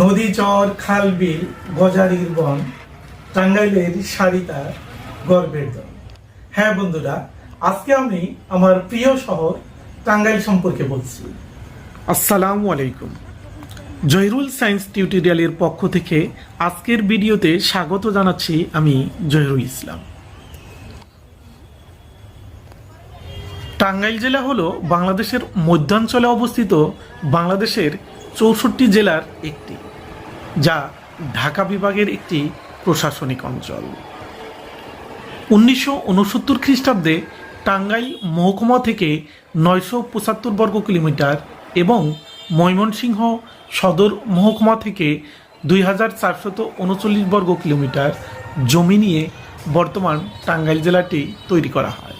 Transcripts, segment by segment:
নদী চর, খাল, বিল, গজারির বন, টাঙ্গাইলের সারিতা গর্বের দন হ্যাঁ বন্ধুরা, আজকে আমি আমার প্রিয় শহর টাঙ্গাইল সম্পর্কে বলছি। আসসালামু আলাইকুম। জহিরুল সায়েন্স টিউটোরিয়ালের পক্ষ থেকে আজকের ভিডিওতে স্বাগত জানাচ্ছি আমি জহিরুল ইসলাম। টাঙ্গাইল জেলা হলো বাংলাদেশের মধ্যাঞ্চলে অবস্থিত বাংলাদেশের চৌষট্টি জেলার একটি, যা ঢাকা বিভাগের একটি প্রশাসনিক অঞ্চল। উনিশশো উনসত্তর খ্রিস্টাব্দে টাঙ্গাইল মহকুমা থেকে নয়শো পঁচাত্তর বর্গ কিলোমিটার এবং ময়মনসিংহ সদর মহকুমা থেকে দুই হাজার চারশত উনচল্লিশ বর্গ কিলোমিটার জমি নিয়ে বর্তমান টাঙ্গাইল জেলাটি তৈরি করা হয়।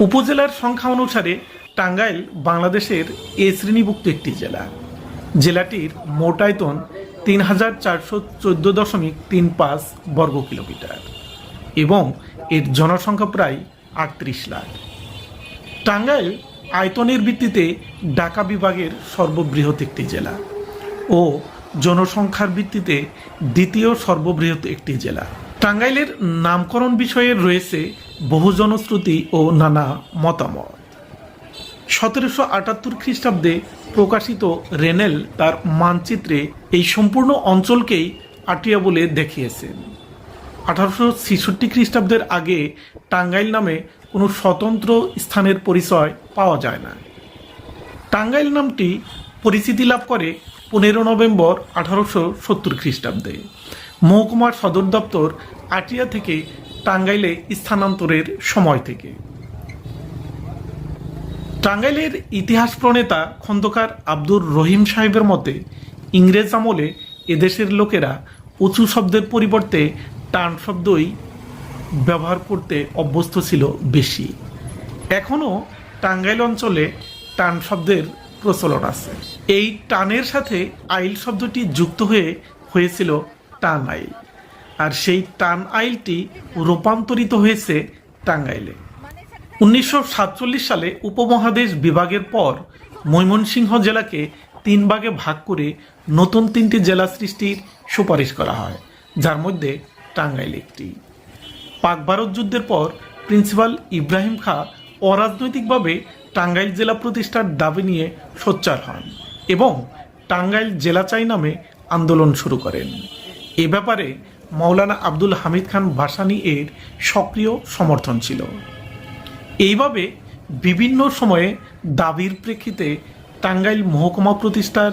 উপজেলার সংখ্যা অনুসারে টাঙ্গাইল বাংলাদেশের এ শ্রেণীভুক্ত একটি জেলা। জেলাটির মোট আয়তন তিন হাজার চারশো চোদ্দ দশমিক তিন পাঁচ বর্গ কিলোমিটার এবং এর জনসংখ্যা প্রায় আটত্রিশ লাখ। টাঙ্গাইল আয়তনের ভিত্তিতে ঢাকা বিভাগের সর্ববৃহৎ একটি জেলা ও জনসংখ্যার ভিত্তিতে দ্বিতীয় সর্ববৃহৎ একটি জেলা। টাঙ্গাইলের নামকরণ বিষয়ে রয়েছে বহু জনশ্রুতি ও নানা মতামত। সতেরোশো আটাত্তর খ্রিস্টাব্দে প্রকাশিত রেনেল তার মানচিত্রে এই সম্পূর্ণ অঞ্চলকেই আটিয়া বলে দেখিয়েছেন আঠারোশো ছেষট্টি খ্রিস্টাব্দের আগে টাঙ্গাইল নামে কোনো স্বতন্ত্র স্থানের পরিচয় পাওয়া যায় না। টাঙ্গাইল নামটি পরিচিতি লাভ করে পনেরো নভেম্বর আঠারোশো সত্তর খ্রিস্টাব্দে। মহকুমার সদর দপ্তর আটিয়া থেকে টাঙ্গাইলে স্থানান্তরের সময় থেকে। টাঙ্গাইলের ইতিহাস প্রণেতা খন্দকার আব্দুর রহিম সাহেবের মতে, ইংরেজ আমলে এদেশের লোকেরা উঁচু শব্দের পরিবর্তে টান শব্দই ব্যবহার করতে অভ্যস্ত ছিল বেশি। এখনও টাঙ্গাইল অঞ্চলে টান শব্দের প্রচলন আছে। এই টানের সাথে আইল শব্দটি যুক্ত হয়ে হয়েছিল টান আইল। আর সেই টান আইলটি রূপান্তরিত হয়েছে টাঙ্গাইলে। উনিশশো সাতচল্লিশ সালে উপমহাদেশ বিভাগের পর ময়মনসিংহ জেলাকে তিন ভাগে ভাগ করে নতুন তিনটি জেলা সৃষ্টির সুপারিশ করা হয়, যার মধ্যে টাঙ্গাইল একটি। পাক ভারত যুদ্ধের পর প্রিন্সিপাল ইব্রাহিম খা অরাজনৈতিকভাবে টাঙ্গাইল জেলা প্রতিষ্ঠার দাবি নিয়ে সোচ্চার হন এবং টাঙ্গাইল জেলা চাই নামে আন্দোলন শুরু করেন। এ ব্যাপারে মাওলানা আব্দুল হামিদ খান ভাসানী এর সক্রিয় সমর্থন ছিল। এইভাবে বিভিন্ন সময়ে দাবির প্রেক্ষিতে টাঙ্গাইল মহকুমা প্রতিষ্ঠার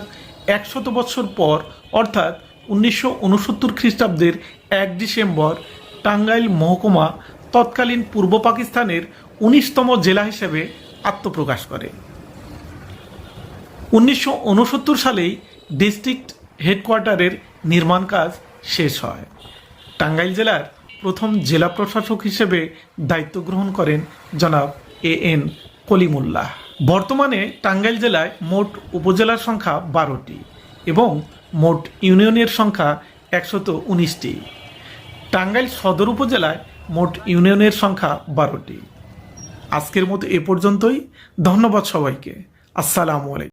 একশত বছর পর, অর্থাৎ উনিশশো উনসত্তর খ্রিস্টাব্দের এক ডিসেম্বর, টাঙ্গাইল মহকুমা তৎকালীন পূর্ব পাকিস্তানের উনিশতম জেলা হিসেবে আত্মপ্রকাশ করে। উনিশশো উনসত্তর সালেই ডিস্ট্রিক্ট হেডকোয়ার্টারের নির্মাণ কাজ শেষ হয়। টাঙ্গাইল জেলার প্রথম জেলা প্রশাসক হিসেবে দায়িত্ব গ্রহণ করেন জনাব এ এন কলিমুল্লাহ। বর্তমানে টাঙ্গাইল জেলায় মোট উপজেলার সংখ্যা বারোটি এবং মোট ইউনিয়নের সংখ্যা একশত উনিশটি। টাঙ্গাইল সদর উপজেলায় মোট ইউনিয়নের সংখ্যা বারোটি। আজকের মতো এ পর্যন্তই। ধন্যবাদ সবাইকে। আসসালামু আলাইকুম।